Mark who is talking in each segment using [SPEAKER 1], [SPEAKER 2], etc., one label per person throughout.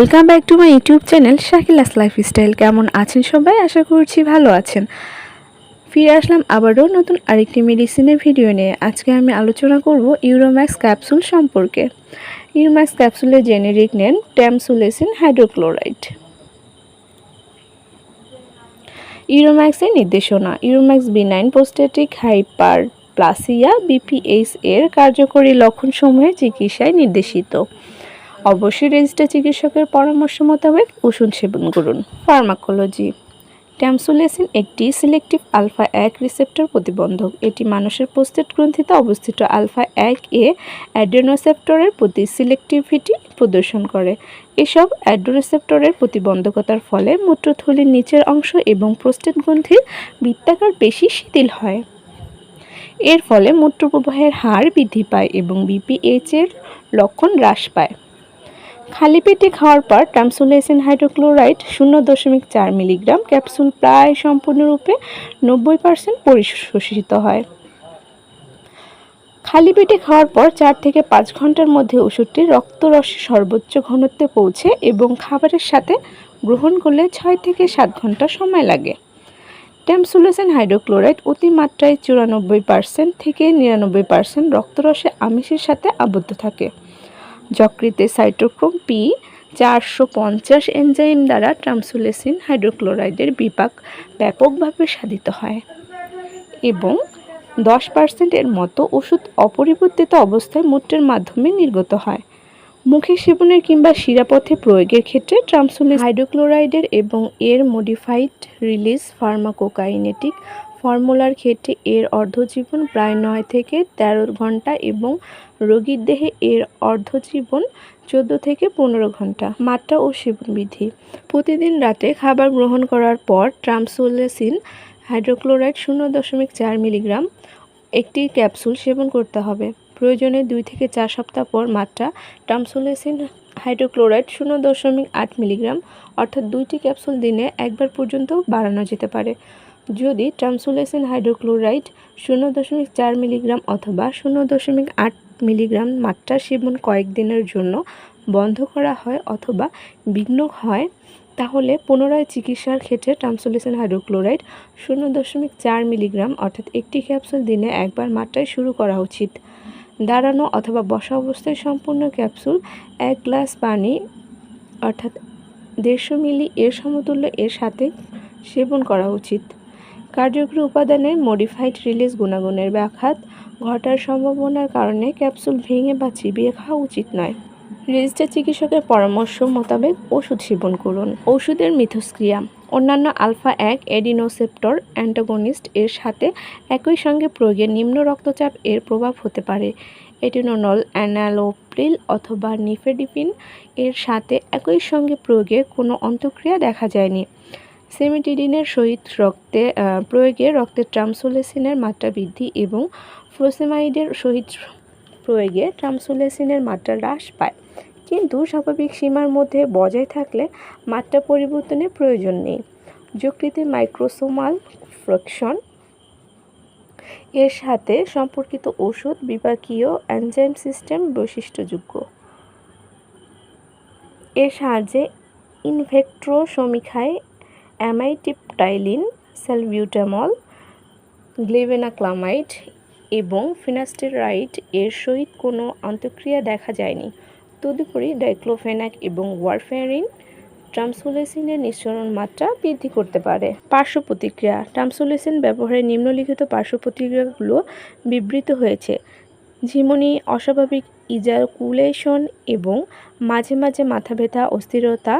[SPEAKER 1] Welcome back to my YouTube channel Shakila's lifestyle কেমন আছেন সবাই? আশা করছি ভালো আছেন। ফিরে আসলাম আবারও নতুন আরেকটি মেডিসিনের ভিডিও নিয়ে। আজকে আমি আলোচনা করব ইউরোম্যাক্স ক্যাপসুল সম্পর্কে। ইউরোম্যাক্স ক্যাপসুলের জেনেরিক নেন ট্যামসুলেসিন হাইড্রোক্লোরাইড ইউরোম্যাক্সের নির্দেশনা। Uromax benign prostatic hyperplasia BPH এর কার্যকরী লক্ষণসমূহের চিকিৎসায় নির্দেশিত। অবশ্যই রেজিস্টার চিকিৎসকের পরামর্শ মোতাবেক ওষুধ সেবন করুন। ফার্মাকোলজি। ট্যামসুলেসিন একটি সিলেক্টিভ আলফা এক রিসেপ্টর প্রতিবন্ধক। এটি মানুষের প্রস্টেট গ্রন্থিতে অবস্থিত আলফা এক এ অ্যাড্রেনোসেপ্টরের প্রতি সিলেক্টিভিটি প্রদর্শন করে। এসব অ্যাড্রোরেসেপ্টরের প্রতিবন্ধকতার ফলে মূত্রথলির নিচের অংশ এবং প্রস্টেট গ্রন্থির বৃত্তাকার পেশি শিথিল হয়। এর ফলে মূত্রপ্রবাহের হার বৃদ্ধি পায় এবং বিপিএইচ এর লক্ষণ হ্রাস পায়। খালি পেটে খাওয়ার পর ট্রামসুলেসিন হাইড্রোক্লোরাইড শূন্য দশমিক চার মিলিগ্রাম ক্যাপসুল প্রায় সম্পূর্ণরূপে নব্বই পার্সেন্ট পরিশোষিত হয়। খালি পেটে খাওয়ার পর চার থেকে পাঁচ ঘণ্টার মধ্যে ওষুধটি রক্তরসে সর্বোচ্চ ঘনত্বে পৌঁছে এবং খাবারের সাথে গ্রহণ করলে ছয় থেকে সাত ঘণ্টা সময় লাগে। ট্যামসুলেসেন হাইড্রোক্লোরাইড অতিমাত্রায় চুরানব্বই পার্সেন্ট থেকে নিরানব্বই পার্সেন্ট রক্তরসে আমিষের সাথে আবদ্ধ থাকে। যকৃতে সাইটোক্রোম পি চারশো পঞ্চাশ এনজাইম দ্বারা ট্রামসুলেসিন হাইড্রোক্লোরাইডের বিপাক ব্যাপকভাবে সাধিত হয় এবং দশ পার্সেন্টের মতো ওষুধ অপরিবর্তিত অবস্থায় মূত্রের মাধ্যমে নির্গত হয়। মুখে সেবনের কিংবা শিরাপথে প্রয়োগের ক্ষেত্রে ট্রামসুলিস হাইড্রোক্লোরাইডের এবং এর মডিফাইড রিলিজ ফার্মাকোকাইনেটিক ফর্মুলার ক্ষেত্রে এর অর্ধজীবন প্রায় নয় থেকে ১৩ ঘণ্টা এবং রোগীর দেহে এর অর্ধজীবন চোদ্দ থেকে পনেরো ঘণ্টা। মাত্রা ও সেবন বিধি। প্রতিদিন রাতে খাবার গ্রহণ করার পর ট্রামসোলেসিন হাইড্রোক্লোরাইড শূন্য দশমিক চার মিলিগ্রাম একটি ক্যাপসুল সেবন করতে হবে। প্রয়োজনে দুই থেকে চার সপ্তাহ পর মাত্রা ট্রামসোলেসিন হাইড্রোক্লোরাইড শূন্য দশমিক আট মিলিগ্রাম অর্থাৎ দুইটি ক্যাপসুল দিনে একবার পর্যন্ত বাড়ানো যেতে পারে। যদি ট্রামসুলেসিন হাইড্রোক্লোরাইড শূন্য দশমিক চার মিলিগ্রাম অথবা শূন্য দশমিক আট মিলিগ্রাম মাত্রা সেবন কয়েকদিনের জন্য বন্ধ করা হয় অথবা বিঘ্ন হয়, তাহলে পুনরায় চিকিৎসার ক্ষেত্রে ট্রামসুলেসিন হাইড্রোক্লোরাইড শূন্য দশমিক চার মিলিগ্রাম অর্থাৎ একটি ক্যাপসুল দিনে একবার মাত্রায় শুরু করা উচিত। দাঁড়ানো অথবা বসা অবস্থায় সম্পূর্ণ ক্যাপসুল এক গ্লাস পানি অর্থাৎ দেড়শো মিলি এর সমতুল্য এর সাথে সেবন করা উচিত। কার্যকরী উপাদানের মডিফাইড রিলিজ গুণাগুণের ব্যাঘাত ঘটার সম্ভাবনার কারণে ক্যাপসুল ভেঙে বা চিবিয়ে খাওয়া উচিত নয়। রেজিস্টার চিকিৎসকের পরামর্শ মোতাবেক ওষুধ সেবন করুন। ওষুধের মিথস্ক্রিয়া। অন্যান্য আলফা এক এডিনোসেপ্টর অ্যান্টাগনিস্ট এর সাথে একই সঙ্গে প্রয়োগে নিম্ন রক্তচাপ এর প্রভাব হতে পারে। এটিনোনল অ্যানালোপ্রিল অথবা নিফেডিপিন এর সাথে একই সঙ্গে প্রয়োগে কোনো অন্তঃক্রিয়া দেখা যায়নি। সেমিটিডিনের সহিত রক্তে প্রয়োগে রক্তে ট্রামসোলেসিনের মাত্রা বৃদ্ধি এবং ফ্রোসেমাইডের সহিত প্রয়োগে ট্রামসোলেসিনের মাত্রা হ্রাস পায়। কিন্তু স্বাভাবিক সীমার মধ্যে বজায় থাকলে মাত্রা পরিবর্তনের প্রয়োজন নেই। যকৃতে মাইক্রোসোমাল ফ্রকশন এর সাথে সম্পর্কিত ওষুধ বিপাকীয় এনজাইম সিস্টেম বৈশিষ্ট্যযোগ্য এর সাহায্যে ইনভেক্ট্রো সমীক্ষায় অ্যামাইটিপটাইলিন, সেলবিউটামল গ্লেভেনাক্লামাইড এবং ফিনাস্টেরাইড এর সহিত কোনো অন্তঃক্রিয়া দেখা যায়নি। তদুপরি ডাইক্লোফেনাক এবং ওয়ারফেরিন ট্রামসোলেসিনের নিঃসরণ মাত্রা বৃদ্ধি করতে পারে। পার্শ্ব প্রতিক্রিয়া ট্রামসোলেসিন ব্যবহারে নিম্নলিখিত পার্শ্ব প্রতিক্রিয়াগুলো বিবৃত হয়েছে। ঝিমনি, অস্বাভাবিক ইজাকুলেশন এবং মাঝে মাঝে মাথা ব্যথা অস্থিরতা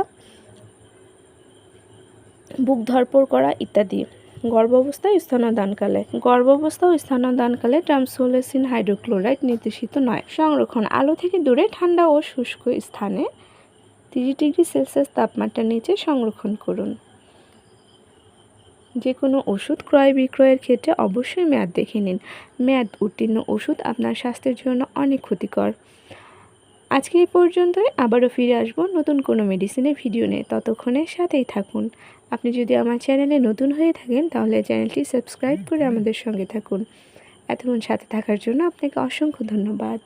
[SPEAKER 1] বুক ধরপড় করা ইত্যাদি। গর্ভাবস্থা ও স্তনদানকালে। গর্ভাবস্থা ও স্তনদানকালে ট্রামসোলেসিন হাইড্রোক্লোরাইড নির্দেশিত নয়। সংরক্ষণ। আলো থেকে দূরে, ঠান্ডা ও শুষ্ক স্থানে তিরিশ ডিগ্রি সেলসিয়াস তাপমাত্রার নিচে সংরক্ষণ করুন। যে কোনো ওষুধ ক্রয় বিক্রয়ের ক্ষেত্রে অবশ্যই মেয়াদ দেখে নিন। মেয়াদ উত্তীর্ণ ওষুধ আপনার স্বাস্থ্যের জন্য অনেক ক্ষতিকর। আজকে এই পর্যন্তই। আবারও ফিরে আসব নতুন কোনো মেডিসিনের ভিডিও নিয়ে। ততক্ষণের সাথেই থাকুন। আপনি যদি আমার চ্যানেলে নতুন হয়ে থাকেন, তাহলে চ্যানেলটি সাবস্ক্রাইব করে আমাদের সঙ্গে থাকুন। এতক্ষণ সাথে থাকার জন্য আপনাকে অসংখ্য ধন্যবাদ।